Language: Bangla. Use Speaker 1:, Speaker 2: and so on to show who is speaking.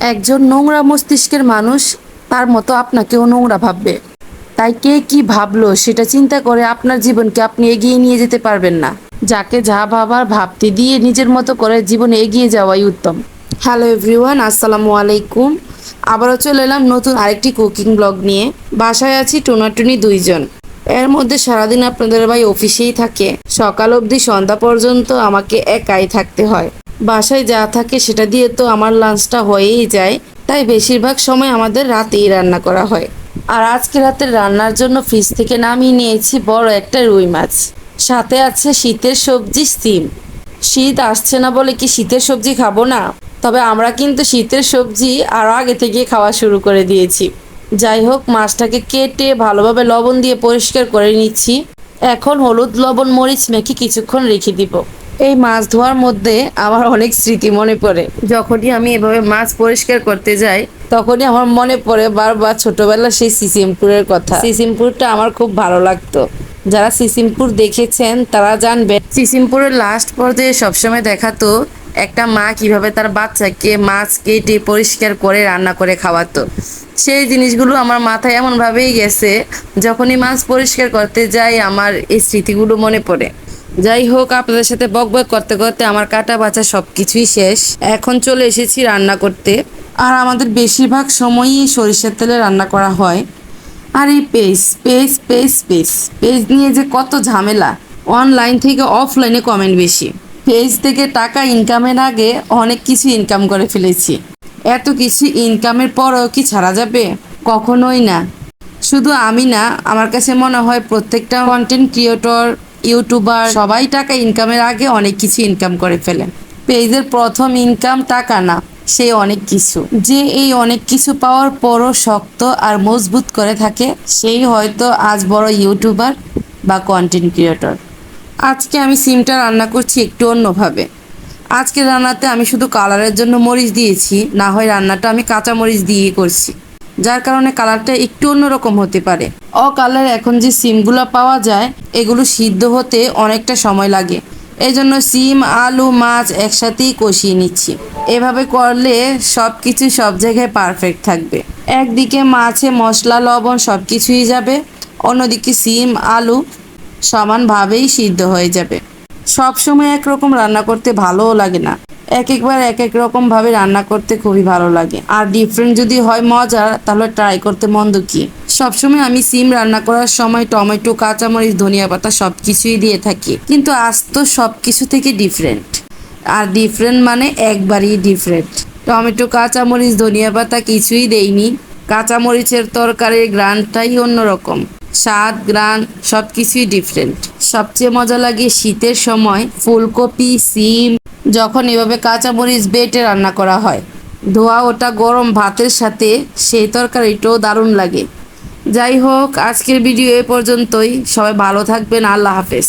Speaker 1: একজন নোংরা মস্তিষ্কের মানুষ, তার মতো আপনাকেও নোংরা ভাববে। তাই কে কি ভাবলো সেটা চিন্তা করে আপনার জীবনকে আপনি এগিয়ে নিয়ে যেতে পারবেন না। যাকে যা ভাবার ভাবতে দিয়ে নিজের মতো করে জীবনে এগিয়ে যাওয়াই উত্তম। হ্যালো এভরিওয়ান, আসসালামু আলাইকুম। আবারও চলে এলাম নতুন আরেকটি কুকিং ব্লগ নিয়ে। বাসায় আছি টোনাটুনি দুইজন। এর মধ্যে সারাদিন আপনাদের ভাই অফিসেই থাকে। সকাল অবধি সন্ধ্যা পর্যন্ত আমাকে একাই থাকতে হয়। বাসায় যা থাকে সেটা দিয়ে তো আমার লাঞ্চটা হয়েই যায়। তাই বেশিরভাগ সময় আমাদের রাতেই রান্না করা হয়। আর আজকে রাতের রান্নার জন্য ফ্রিজ থেকে নামিয়ে নিয়েছি বড় একটা রুই মাছ। সাথে আছে শীতের সবজি সিম শীত আসছে না বলে কি শীতের সবজি খাব না? তবে আমরা কিন্তু শীতের সবজি আরও আগে থেকে খাওয়া শুরু করে দিয়েছি। যাই হোক, মাছটাকে কেটে ভালোভাবে লবণ দিয়ে পরিষ্কার করে নিচ্ছি। এখন হলুদ, লবণ, মরিচ মেখে কিছুক্ষণ রেখে দিব। এই মাছ ধোয়ার মধ্যে আমার অনেক স্মৃতি মনে পড়ে। যখনই আমি এভাবে মাছ পরিষ্কার করতে যাই তখনই আমার মনে পড়ে বারবার ছোটবেলা সেই সিসিমপুরের কথা। সিসিমপুরটা আমার খুব ভালো লাগতো। যারা সিসিমপুর দেখেছেন তারা জানবেন। সিসিমপুরের লাস্ট পর্যায়ে সবসময় দেখাতো একটা মা কীভাবে তার বাচ্চাকে মাছ কেটে পরিষ্কার করে রান্না করে খাওয়াতো। সেই জিনিসগুলো আমার মাথায় এমনভাবেই গেছে যখনই মাছ পরিষ্কার করতে যাই আমার এই স্মৃতিগুলো মনে পড়ে। যাই হোক, আপনাদের সাথে বক বক করতে করতে আমার কাটা বাছা সব কিছুই শেষ। এখন চলে এসেছি রান্না করতে। আর আমাদের বেশিরভাগ সময়ই সরিষার তেলে রান্না করা হয়। আর এই page page page page page নিয়ে যে কত ঝামেলা। অনলাইন থেকে অফলাইনে কমেন্ট বেশি। পেজ থেকে টাকা ইনকামের আগে অনেক কিছু ইনকাম করে ফেলেছি। এত কিছু ইনকামের পরও কি ছাড়া যাবে? কখনোই না। শুধু আমি না, আমার কাছে মনে হয় প্রত্যেকটা কন্টেন্ট ক্রিয়েটর ইউটিউবার সবাই টাকা ইনকামের আগে অনেক কিছু ইনকাম করে ফেলেন পেজের প্রথম ইনকাম টাকা না, সে অনেক কিছু। যে এই অনেক কিছু পাওয়ার পরও শক্ত আর মজবুত করে থাকে, সেই হয়তো আজ বড় ইউটিউবার বা কন্টেন্ট ক্রিয়েটর আজকে আমি সিমটা রান্না করছি একটু অন্যভাবে। আজকে রান্নাতে আমি শুধু কালারের জন্য মরিচ দিয়েছি, না হয় রান্নাটা আমি কাঁচা মরিচ দিয়েই করছি। যার কারণে কালারটা একটু অন্যরকম হতে পারে। অ কালার এখন যে সিমগুলো পাওয়া যায়, এগুলো সিদ্ধ হতে অনেকটা সময় লাগে। এই জন্য সিম, আলু, মাছ একসাথেই কষিয়ে নিচ্ছি। এভাবে করলে সব কিছু সব জায়গায় পারফেক্ট থাকবে। একদিকে মাছে মশলা, লবণ সব কিছুই যাবে, অন্যদিকে সিম, আলু সমানভাবেই সিদ্ধ হয়ে যাবে। সব সময় একরকম রান্না করতে ভালোও লাগে না। এক একবার এক এক রকম ভাবে রান্না করতে খুবই ভালো লাগে। আর ডিফারেন্ট যদি হয় মজার তাহলে ট্রাই করতে মন্দ কি? সবসময় আমি সিম রান্না করার সময় টমেটো, কাঁচামরিচ, ধনিয়া পাতা সব কিছুই দিয়ে থাকি। কিন্তু আজ তো সব কিছু থেকে ডিফারেন্ট আর ডিফারেন্ট মানে একবারই ডিফারেন্ট টমেটো, কাঁচামরিচ, ধনিয়া পাতা কিছুই দেইনি। কাঁচামরিচের তরকারির গ্রানটাই অন্যরকম। স্বাদ, গ্রান সব কিছুই ডিফারেন্ট সবচেয়ে মজা লাগে শীতের সময় ফুলকপি, সিম, যখন এভাবে কাঁচামরিচ বেটে রান্না করা হয়। ধোয়া ওটা গরম ভাতের সাথে সেই তরকারিটাও দারুণ লাগে। যাই হোক, আজকের ভিডিও এ পর্যন্তই। সবাই ভালো থাকবেন। আল্লাহ হাফেজ।